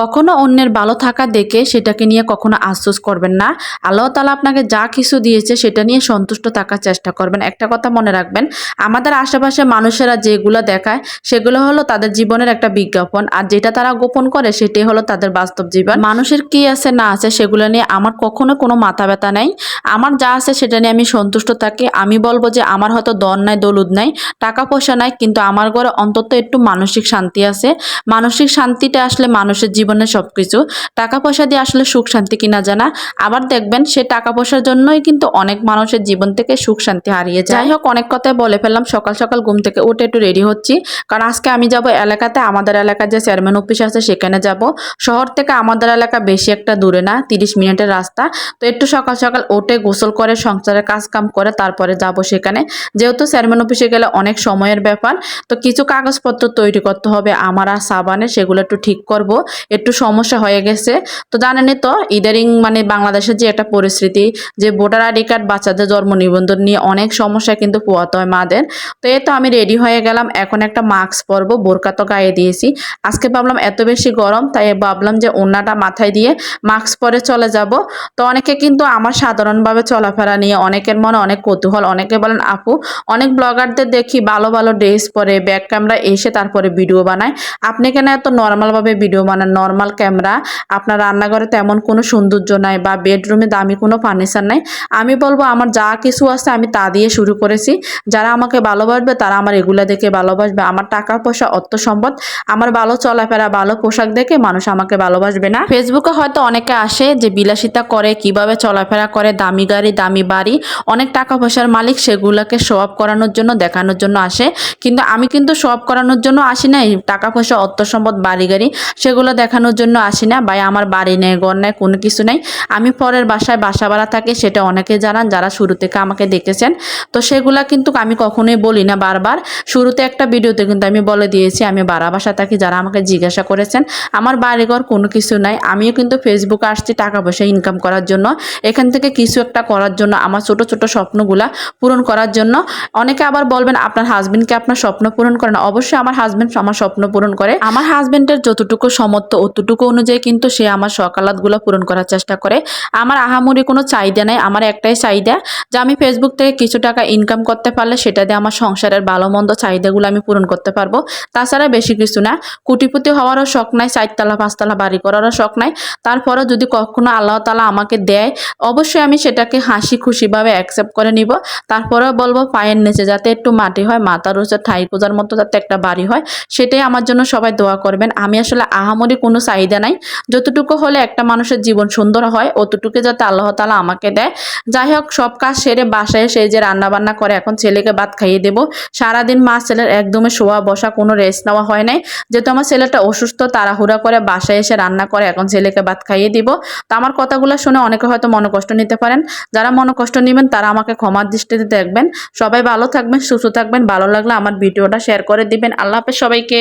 কখনো অন্যের ভালো থাকা দেখে সেটাকে নিয়ে কখনো আফসোস করবেন না। আল্লাহ তালা আপনাকে যা কিছু দিয়েছে সেটা নিয়ে সন্তুষ্ট থাকার চেষ্টা করবেন। একটা কথা মনে রাখবেন, আমাদের আশেপাশে মানুষেরা যেগুলো দেখায় সেগুলো হলো তাদের জীবনের একটা বিজ্ঞাপন। আর যেটা তারা গোপন করে সেটাই হলো তাদের বাস্তব জীবন। মানুষের কি আছে না আছে সেগুলো নিয়ে আমার কখনো কোনো মাথা ব্যথা নাই। আমার যা আছে সেটা নিয়ে আমি সন্তুষ্ট থাকি। আমি বলব যে আমার হয়তো দন নাই দলুদ নাই, টাকা পয়সা নাই, কিন্তু আমার ঘরে অন্তত একটু মানসিক শান্তি আছে। মানসিক শান্তিটা আসলে মানুষের জীবনে সব কিছু টাকা পয়সা দিয়ে আসলে সুখ শান্তি কিনা জানা। আবার দেখবেন সে টাকা পয়সার জন্যই কিন্তু অনেক মানুষের জীবন থেকে সুখ শান্তি হারিয়ে যায়। যাই হোক, অনেক কথাই বলে ফেললাম। সকাল সকাল ঘুম থেকে উঠে একটু রেডি হচ্ছি। কারণ আজকে আমি যাব এলাকাতে। আমাদের এলাকার যে চেয়ারম্যান অফিস আছে, সেখানে যাব। শহর থেকে আমাদের এলাকা বেশি একটা দূরে না, তিরিশ মিনিটের রাস্তা। তো একটু সকাল সকাল উঠে গোসল করে, সংসারের কাজ কাম করে তারপরে যাব সেখানে। যেহেতু চেয়ারম্যান অফিসে গেলে অনেক সময়ের ব্যাপার, তো কিছু কাগজপত্র তৈরি করতে হবে। আমার আর সাবানে সেগুলো একটু ঠিক করব। একটু সমস্যা হয়ে গেছে। তো জানেনই তো ইদারিং মানে বাংলাদেশের যে একটা পরিস্থিতি, যে ভোটার আইডি কার্ড বাচ্চাদের জন্ম নিবন্ধন নিয়ে অনেক সমস্যা কিন্তু পোয়াতে হয় মাদের। তো এই তো আমি রেডি হয়ে গেলাম, এখন একটা মাস্ক পরবো, বোরকা তো গায়ে দিয়েছি। আজকে ভাবলাম এত বেশি গরম, তাই ভাবলাম যে ওনাটা মাথায় দিয়ে মাস্ক পরে চলে যাব। তো অনেকে কিন্তু আমার সাধারণভাবে চলাফেরা নিয়ে অনেকের মনে অনেক কৌতূহল, অনেকে বলেন, আপু, অনেক ব্লগারদের দেখি ভালো ভালো ড্রেস পরে ব্যাক ক্যামেরা এসে তারপরে ভিডিও বানায়। আপনি কেন এত নর্মালভাবে ভিডিও বানান? নর্মাল ক্যামেরা আপনার রান্নাঘরে তেমন কোনো সৌন্দর্য নাই বা বেডরুমে দামি কোনো ফার্নিচার নাই। আমি বলব আমার যা কিছু আছে আমি তা দিয়ে শুরু করেছি। যারা আমাকে ভালোবাসবে তারা আমার এগুলো দেখে ভালোবাসবে। আমার টাকা পয়সা অর্থ সম্পদ, আমার ভালো চলাফেরা, ভালো পোশাক দেখে মানুষ আমাকে ভালোবাসবে না। ফেসবুকে হয়তো অনেকে আসে যে বিলাসিতা করে, কীভাবে চলাফেরা করে, দামি গাড়ি, দামি বাড়ি, অনেক টাকা পয়সার মালিক সেগুলোকে শো অফ করানোর জন্য, দেখানোর জন্য আসে। কিন্তু আমি কিন্তু শো অফ করানোর জন্য আসি নাই। টাকা পয়সা, অর্থ সম্পদ, বাড়ি গাড়ি, সেগুলো দেখানোর জন্য আসি না। ভাই, আমার বাড়ি নেই, ঘর নেই, কোনো কিছু নেই। আমি পরের বাসায় বাসা ভাড়া থাকি, সেটা অনেকে জানান, যারা শুরু থেকে আমাকে দেখেছেন। তো সেগুলা কিন্তু আমি কখনোই বলি না বারবার। শুরুতে একটা ভিডিওতে কিন্তু আমি বলে দিয়েছি, আমি বাড়া বাসা থাকি, যারা আমাকে জিজ্ঞাসা করেছেন, আমার বাড়িঘর কোনো কিছু নাই। আমিও কিন্তু ফেসবুকে আসছি টাকা পয়সা ইনকাম করার জন্য। এখান থেকে কিছু একটা করার জন্য, আমার ছোট ছোট স্বপ্নগুলা পূরণ করার জন্য। অনেকে আবার বলবেন, আপনার হাজবেন্ডকে আপনার স্বপ্ন পূরণ করে না? অবশ্যই আমার হাজবেন্ড আমার স্বপ্ন পূরণ করে। আমার হাজবেন্ডের যতটুকু সমর্থ অতটুকু অনুযায়ী কিন্তু সে আমার সকালাতগুলো পূরণ করার চেষ্টা করে। আমার আহামরি কোনো চাহিদা নেই, আমার একটাই চাহিদা যে আমি ফেসবুক থেকে কিছু টাকা ইনকাম করতে পারলে সেটা দিয়ে আমার সংসারের ভালো মন্দ চাহিদাগুলো আমি পূরণ করতে পারব। তাছাড়া বেশি কিছু না, কুটিপুতি হওয়ারও শখ নাই, চারতলা, পাঁচতলা বাড়ি করারও শখ নাই। তারপরও যদি কখনো আল্লাহ তালা আমাকে দেয়, অবশ্যই আমি সেটাকে হাসি খুশিভাবে অ্যাকসেপ্ট করে নিব। তারপরেও বলব, পায়ের নিচে যাতে একটু মাটি হয়, মাথার উঁচে ঠাই পূজার মতো যাতে একটা বাড়ি হয়, সেটাই আমার জন্য সবাই দোয়া করবেন। আমি আসলে আহামরি কোনো চাহিদা নাই। যতটুকু হলে একটা মানুষের জীবন সুন্দর হয়, অতটুকু যাতে আল্লাহ তালা আমাকে দেয়। যাই হোক, সব কাজ সেরে বাসায় এসে যে রান্না বান্না করে এখন ছেলেকে ভাত খাইয়ে দেবো। সারাদিন মা ছেলের একদমই শোয়া বসা কোনো রেস্ট নেওয়া হয় নাই। যেহেতু আমার ছেলেটা অসুস্থ, তাড়াহুড়া করে বাসায় এসে রান্না করে এখন ছেলেকে ভাত খাইয়ে দিব। তো আমার কথাগুলো শুনে অনেকে হয়তো মনে কষ্ট নিতে পারেন। যারা মনে কষ্ট নেবেন, তারা আমাকে ক্ষমার দৃষ্টিতে দেখবেন। সবাই ভালো থাকবেন, সুস্থ থাকবেন। ভালো লাগলে আমার ভিডিওটা শেয়ার করে দিবেন। আল্লাহ হাফেজ সবাইকে।